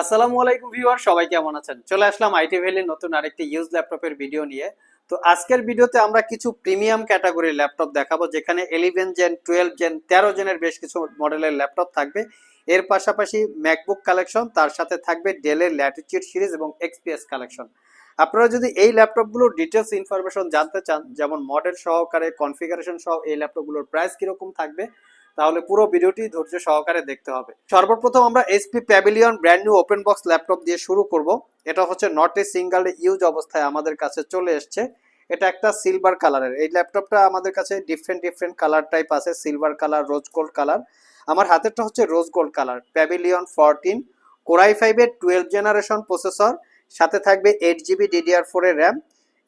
আসসালামু আলাইকুম ভিউয়ার, সবাই কেমন আছেন? চলে আসলাম আইটি ভ্যালির নতুন আরেকটি ইউজ ল্যাপটপের ভিডিও নিয়ে। তো আজকের ভিডিওতে আমরা কিছু প্রিমিয়াম ক্যাটাগরির ল্যাপটপ দেখাবো, যেখানে ইলেভেন জেন টুয়েলভ জেন তেরো জেনের বেশ কিছু মডেলের ল্যাপটপ থাকবে। এর পাশাপাশি ম্যাকবুক কালেকশন তার সাথে থাকবে ডেলের ল্যাটিচিউড সিরিজ এবং এক্সপিএস কালেকশন আপনারা যদি এই ল্যাপটপগুলোর ডিটেলস ইনফরমেশন জানতে চান, যেমন মডেল সহকারে কনফিগারেশন সহ এই ল্যাপটপগুলোর প্রাইস কীরকম থাকবে তাহলে পুরো ভিডিওটি ধৈর্য সহকারে দেখতে হবে। সর্বপ্রথম আমরা HP Pavilion brand new open box laptop দিয়ে শুরু করব। এটা হচ্ছে নট এ সিঙ্গেল ইউজ অবস্থায় আমাদের কাছে চলে এসছে। এটা একটা সিলভার কালারের এই ল্যাপটপটা আমাদের কাছে ডিফারেন্ট ডিফারেন্ট কালার টাইপ আছে। Silver colour rose gold colour আমার হাতেরটা হচ্ছে rose gold colour Pavilion fourteen core i ফাইভের টুয়েলভ জেনারেশন প্রসেসর সাথে থাকবে এইট জিবি ডিডিআর ফোরের র্যাম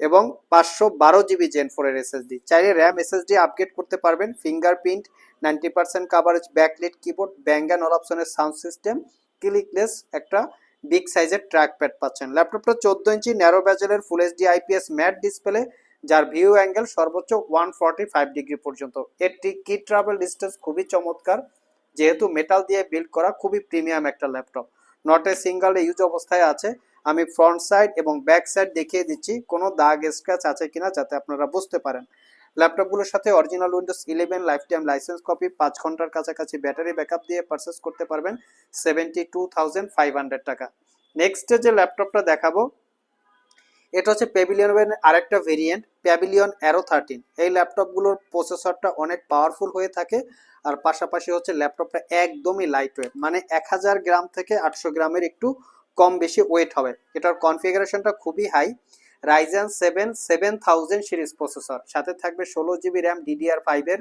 এবং পাঁচশো বারো জিবি জেন ফোরের এসএসডি চাইলে র্যাম এসএসডি আপগ্রেড করতে পারবেন। Fingerprint ninety percent coverage backlit keyboard bang and all অপশনের সাউন্ড সিস্টেম ক্লিকলেস একটা বিগ সাইজের ট্র্যাক প্যাড পাচ্ছেন। ল্যাপটপটা চোদ্দ ইঞ্চি narrow ব্যাজেলের full HD IPS matte display যার ভিউ অ্যাঙ্গেল সর্বোচ্চ ওয়ান ফর্টি ফাইভ ডিগ্রি পর্যন্ত। এটি কি ট্রাভেল ডিস্টেন্স খুবই চমৎকার, যেহেতু মেটাল দিয়ে বিল্ড করা খুবই প্রিমিয়াম একটা laptop not a single use অবস্থায় আছে। আমি ফ্রন্ট সাইড এবং ব্যাক সাইড দেখিয়ে দিচ্ছি, কোনো দাগ স্ক্র্যাচ আছে কিনা যাতে আপনারা বুঝতে পারেন। ল্যাপটপগুলোর সাথে original Windows eleven life time licence copy পাঁচ ঘণ্টার কাছাকাছি ব্যাটারি ব্যাকআপ দিয়ে পারচেস করতে পারবেন seventy two thousand five hundred টাকা। নেক্সট যে ল্যাপটপটা দেখাবো, এটা হচ্ছে প্যাভিলিয়নের আরেকটা ভেরিয়েন্ট প্যাভিলিয়ন অ্যারো থার্টিন এই ল্যাপটপগুলোর প্রসেসরটা অনেক পাওয়ারফুল হয়ে থাকে আর পাশাপাশি হচ্ছে ল্যাপটপটা একদমই লাইট ওয়েট মানে এক হাজার গ্রাম থেকে আটশো গ্রামের একটু কম বেশি ওয়েট হবে। এটার কনফিগারেশনটা খুবই high Ryzen seven seven thousand series processor সাথে থাকবে ষোলো জিবি র্যাম ডিডিআর ফাইভের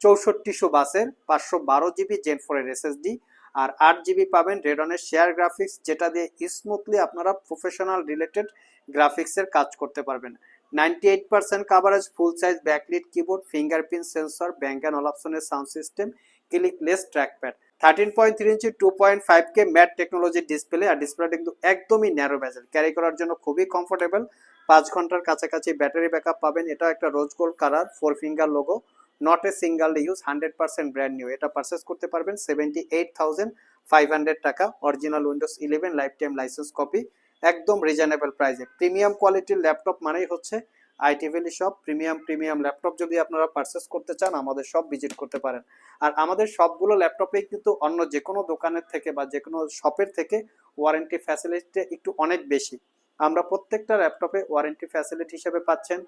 চৌষট্টিশো বাসের, পাঁচশো বারো জিবি জেন ফোরের এসএসডি আর আট জিবি পাবেন রেডনের শেয়ার গ্রাফিক্স যেটা দিয়ে স্মুথলি আপনারা প্রফেশনাল রিলেটেড গ্রাফিক্সের কাজ করতে পারবেন। Ninety eight percent coverage full size backlit keyboard fingerprint sensor bang and sound system clickless trackpad thirteen point three inch two point five K matte টেকনোলজির display আর ডিসপ্লেটা কিন্তু একদমই ন্যারো ব্যাজেল ক্যারি করার জন্য খুবই কমফোর্টেবল পাঁচ ঘণ্টার কাছাকাছি ব্যাটারি ব্যাকআপ পাবেন। এটাও একটা rose gold colour four finger logo not a single use hundred percent brand new এটা পারচেস করতে পারবেন seventy eight thousand five hundred টাকা। Original Windows eleven life time licence copy একদম রিজনেবল প্রাইসে প্রিমিয়াম কোয়ালিটির ল্যাপটপ মানেই হচ্ছে IT valley shop, premium premium laptop যদি আপনারা পারচেস করতে চান, আমাদের সব ভিজিট করতে পারেন। আর আমাদের সবগুলো ল্যাপটপে কিন্তু অন্য যে কোনো দোকানের থেকে বা যে কোনো শপের থেকে ওয়ারেন্টি ফ্যাসিলিটি একটু অনেক বেশি। আমরা প্রত্যেকটা ল্যাপটপে ওয়ারেন্টি ফ্যাসিলিটি হিসেবে পাচ্ছেন।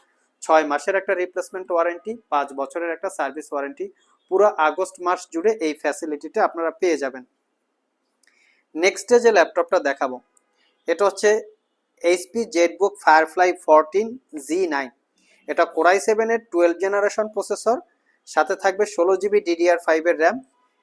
ছয় মাসের একটা রিপ্লেসমেন্ট ওয়ারেন্টি পাঁচ বছরের একটা সার্ভিস ওয়ারেন্টি পুরো আগস্ট মাস জুড়ে এই ফ্যাসিলিটিটা আপনারা পেয়ে যাবেন। নেক্সটে যে ল্যাপটপটা দেখাবো, এটা হচ্ছে HP ZBook Firefly fourteen G nine এটা কোরাই সেভেনের টুয়েলভ জেনারেশন প্রসেসর সাথে থাকবে ষোলো জিবি ডিডিআর ফাইভের র্যাম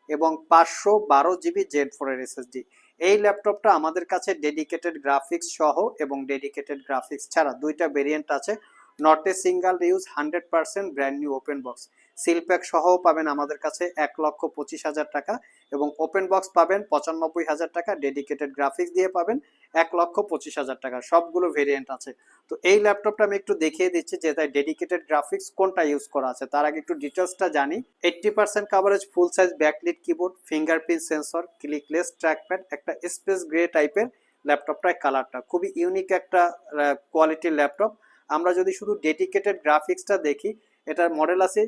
এবং পাঁচশো বারো জিবি জেড ফোরের এসএসডি এই ল্যাপটপটা আমাদের কাছে ডেডিকেটেড গ্রাফিক্স সহ এবং ডেডিকেটেড গ্রাফিক্স ছাড়া দুইটা ভেরিয়েন্ট আছে। Not a single use hundred percent brand new open box seal pack সহও পাবেন আমাদের কাছে এক লক্ষ পঁচিশ হাজার টাকা এবং ওপেন বক্স পাবেন পঁচানব্বই হাজার টাকা ডেডিকেটেড গ্রাফিক্স দিয়ে পাবেন এক লক্ষ পঁচিশ হাজার টাকা। সবগুলো ভেরিয়েন্ট আছে। তো এই ল্যাপটপটা আমি একটু দেখিয়ে দিচ্ছি যে তাই ডেডিকেটেড গ্রাফিক্স কোনটা ইউজ করা আছে। তার আগে একটু ডিটেলসটা জানি। Eighty percent coverage full size backlit keyboard fingerprint sensor clickless trackpad একটা স্পেস গ্রে টাইপের ল্যাপটপটার কালারটা খুবই ইউনিক একটা কোয়ালিটির ল্যাপটপ আমরা যদি শুধু ডেডিকেটেড গ্রাফিক্সটা দেখি, এটার মডেল আছে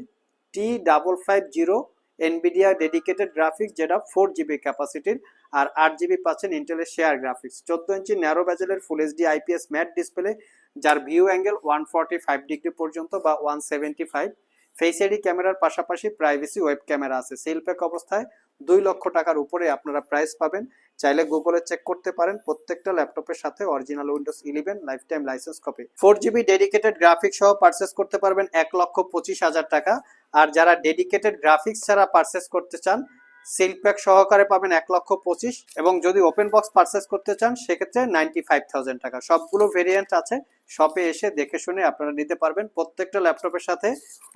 T double five zero Nvidia dedicated graphics যেটা ফোর জিবি ক্যাপাসিটির আর আট জিবি পাচ্ছেন ইন্টেলের শেয়ার গ্রাফিক্স চোদ্দ ইঞ্চি narrow ব্যাজেলের full HD IPS matte display যার view angle one forty five degree পর্যন্ত বা one seventy five face ID ক্যামেরার পাশাপাশি প্রাইভেসি ওয়েব ক্যামেরা আছে। সেলপ্যাক অবস্থায় দুই লক্ষ টাকার উপরে আপনারা প্রাইস পাবেন। চাইলে গুগলে চেক করতে পারেন প্রত্যেকটা ল্যাপটপের সাথে original Windows eleven life time licence copy four GB dedicated graphics সহ পারচেস করতে পারবেন এক লক্ষ পঁচিশ হাজার টাকা। আর যারা ডেডিকেটেড গ্রাফিক্স ছাড়া পারচেস করতে চান সিলপ্যাক সহকারে পাবেন এক লক্ষ পঁচিশ। এবং যদি ওপেন বক্স পারচেস করতে চান, সেক্ষেত্রে নাইনটি ফাইভ থাউজেন্ড টাকা। সবগুলো ভেরিয়েন্ট আছে শপে এসে দেখে শুনে আপনারা নিতে পারবেন। প্রত্যেকটা ল্যাপটপের সাথে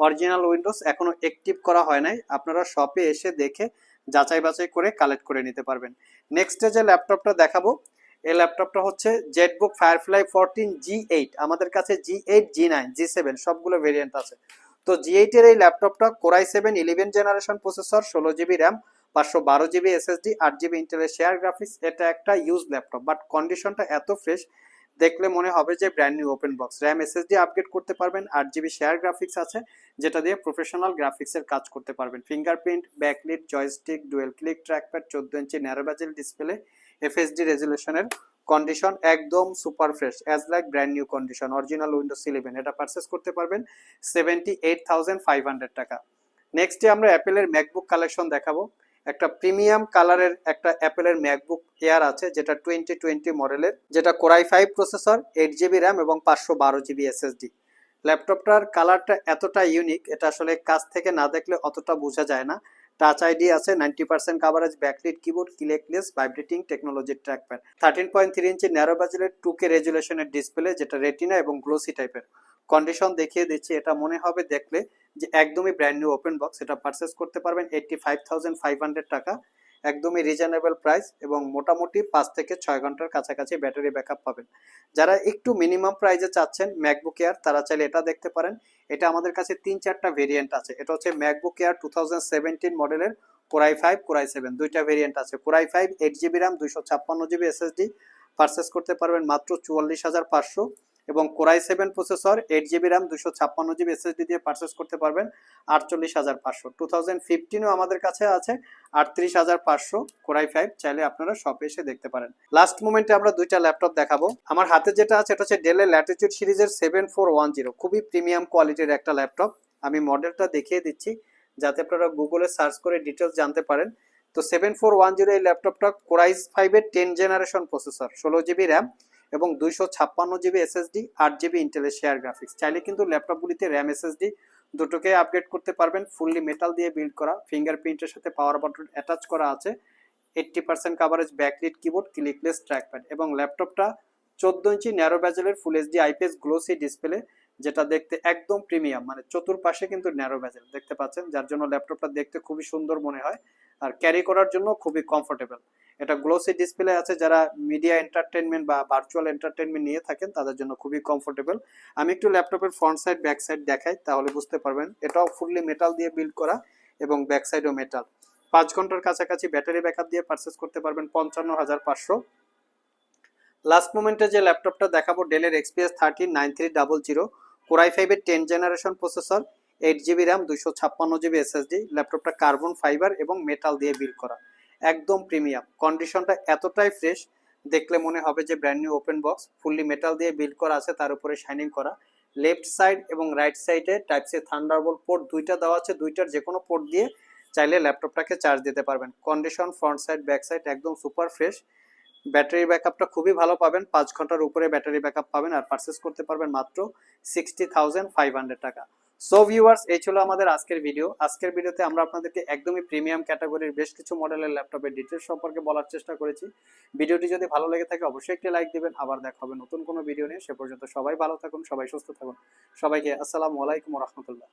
অরিজিনাল উইন্ডোজ এখনও অ্যাক্টিভ করা হয় নাই। আপনারা শপে এসে দেখে যাচাই বাছাই করে কালেক্ট করে নিতে পারবেন। নেক্সটে যে ল্যাপটপটা দেখাবো, এই ল্যাপটপটা হচ্ছে ZBook Firefly fourteen G eight আমাদের কাছে G eight G nine G seven সবগুলো ভেরিয়েন্ট আছে। তো জি এইটের এই ল্যাপটপটা core i seven eleven generation processor ষোলো জিবি র্যাম পাঁচশো বারো জিবি এসএসডি আট জিবি ইন্টেলের শেয়ার গ্রাফিক্স এটা একটা ইউজ ল্যাপটপ বাট কন্ডিশনটা এত ফ্রেশ দেখলে মনে হবে যে brand new open box RAM SSD upgrade করতে পারবেন আট জিবি শেয়ার গ্রাফিক্স আছে, যেটা দিয়ে প্রফেশনাল গ্রাফিক্সের কাজ করতে পারবেন। Fingerprint backlit joystick dual click trackpad চোদ্দ inch narrow bezel display FHD রেজুলেশনের condition একদম super fresh as like brand new condition original Windows eleven এটা পারচেস করতে পারবেন seventy eight thousand five hundred টাকা নেক্সটে আমরা অ্যাপেলের ম্যাকবুক কালেকশন দেখাবো। একটা প্রিমিয়াম কালারের একটা অ্যাপেলের ম্যাকবুক এয়ার আছে, যেটা টোয়েন্টি টোয়েন্টি মডেলের, যেটা core i five processor eight GB RAM এবং পাঁচশো বারো জিবি এসএসডি ল্যাপটপটার কালারটা এতটা ইউনিক এটা আসলে কাছ থেকে না দেখলে অতটা বোঝা যায় না। টাচ আইডি আছে ninety percent coverage backlit keyboard clickless vibrating টেকনোলজির trackpad thirteen point three inch narrow বাজেলের two K রেজুলেশনের ডিসপ্লে যেটা রেটিনা এবং গ্লোসি টাইপের কন্ডিশন দেখিয়ে দিচ্ছি, এটা মনে হবে দেখলে যে একদমই ব্র্যান্ড নিউ ওপেন বক্স এটা পারচেস করতে পারবেন এইটটি ফাইভ ফাইভ হান্ড্রেড টাকা, একদমই রিজনেবল প্রাইস এবং মোটামুটি পাঁচ থেকে ছয় ঘণ্টার কাছাকাছি ব্যাটারি ব্যাকআপ পাবেন। যারা একটু মিনিমাম প্রাইসে চাচ্ছেন ম্যাকবুক এয়ার তারা চাইলে এটা দেখতে পারেন। এটা আমাদের কাছে তিন চারটা ভেরিয়েন্ট আছে। এটা হচ্ছে ম্যাকবুক এয়ার টু থাউজেন্ড মডেলের core i five core i seven দুইটা ভেরিয়েন্ট আছে। Core i five eight GB RAM দুইশো ছাপ্পান্ন জিবি এসএসডি পারচেস করতে পারবেন মাত্র চুয়াল্লিশ হাজার পাঁচশো। এবং core i seven processor eight GB RAM দুশো ছাপ্পান্ন জিবি এসএসডি দিয়ে পারচেস করতে পারবেন। আটচল্লিশ হাজার পাঁচশো। টু থাউজেন্ড ফিফটিনও আমাদের কাছে আছে। আটত্রিশ হাজার পাঁচশো কোরাই ফাইভ চাইলে আপনারা শপে এসে দেখতে পারেন। লাস্ট মোমেন্টে আমরা দুইটা ল্যাপটপ দেখাবো। আমার হাতে যেটা আছে, এটা হচ্ছে ডেলের ল্যাটিটিউড সিরিজের সেভেন ফোর ওয়ান জিরো খুবই প্রিমিয়াম কোয়ালিটির একটা ল্যাপটপ আমি মডেলটা দেখিয়ে দিচ্ছি, যাতে আপনারা গুগলে সার্চ করে ডিটেলস জানতে পারেন। তো সেভেন ফোর ওয়ান জিরো এই ল্যাপটপটা কোরাইস ফাইভের টেন জেনারেশন প্রসেসর ষোলো জিবি র্যাম এবং দুইশো ছাপ্পান্ন জিবি এসএসডি আট জিবি ইন্টেলের শেয়ার গ্রাফিক্স চাইলে কিন্তু ল্যাপটপগুলিতে র্যাম এসএসডি দুটোকে আপগ্রেড করতে পারবেন। ফুললি মেটাল দিয়ে বিল্ড করা ফিঙ্গারপ্রিন্টের সাথে পাওয়ার বাটন অ্যাটাচ করা আছে। Eighty percent coverage backlit keyboard clickless trackpad এবং ল্যাপটপটা চোদ্দ ইঞ্চি narrow ব্যাজেলের full HD IPS glossy display যেটা দেখতে একদম প্রিমিয়াম মানে চতুর্পাশে কিন্তু ন্যারো ব্যাজেল দেখতে পাচ্ছেন? যার জন্য ল্যাপটপটা দেখতে খুবই সুন্দর মনে হয় আর ক্যারি করার জন্য খুবই কমফোর্টেবল এটা গ্লোসি ডিসপ্লে আছে, যারা মিডিয়া এন্টারটেনমেন্ট বা ভার্চুয়াল এন্টারটেনমেন্ট নিয়ে থাকেন, তাদের জন্য খুবই কমফোর্টেবল আমি একটু ল্যাপটপের ফ্রন্ট সাইড ব্যাক সাইড দেখাই, তাহলে বুঝতে পারবেন এটাও ফুললি মেটাল দিয়ে বিল্ড করা এবং ব্যাক সাইডও মেটাল পাঁচ ঘণ্টার কাছাকাছি ব্যাটারি ব্যাকআপ দিয়ে পারচেস করতে পারবেন পঞ্চান্ন হাজার পাঁচশো। লাস্ট মোমেন্টে যে ল্যাপটপটা দেখাবো ডেলের XPS thirteen nine three double zero core i ফাইভের ten generation processor eight GB RAM দুইশো ছাপ্পান্ন জিবি এসএসডি ল্যাপটপটা কার্বন ফাইবার এবং মেটাল দিয়ে বিল করা। একদম প্রিমিয়াম কন্ডিশনটা এতটাই ফ্রেশ দেখলে মনে হবে যে brand new open box fully metal দিয়ে বিল করা আছে, তার উপরে শাইনিং করা। লেফট সাইড এবং রাইট সাইডে টাইপ সি থান্ডারবোল্ট পোর্ট দুইটা দেওয়া আছে, দুইটার যে কোনো পোর্ট দিয়ে চাইলে ল্যাপটপটাকে চার্জ দিতে পারবেন। Condition front side back side একদম সুপার ফ্রেশ ব্যাটারি ব্যাকআপটা খুবই ভালো পাবেন। পাঁচ ঘণ্টার উপরে ব্যাটারি ব্যাকআপ পাবেন আর পারচেস করতে পারবেন মাত্র সিক্সটি থাউজেন্ড ফাইভ হান্ড্রেড টাকা। সো ভিউয়ার্স এই ছিল আমাদের আজকের ভিডিও আজকের ভিডিওতে আমরা আপনাদেরকে একদমই প্রিমিয়াম ক্যাটাগরির বেশ কিছু মডেলের ল্যাপটপের ডিটেলস সম্পর্কে বলার চেষ্টা করেছি। ভিডিওটি যদি ভালো লেগে থাকে, অবশ্যই একটি লাইক দিবেন। আবার দেখা হবে নতুন কোনো ভিডিও নিয়ে। সে পর্যন্ত সবাই ভালো থাকুন, সবাই সুস্থ থাকুন। সবাইকে আসসালামু আলাইকুম রহমতুল্লাহ।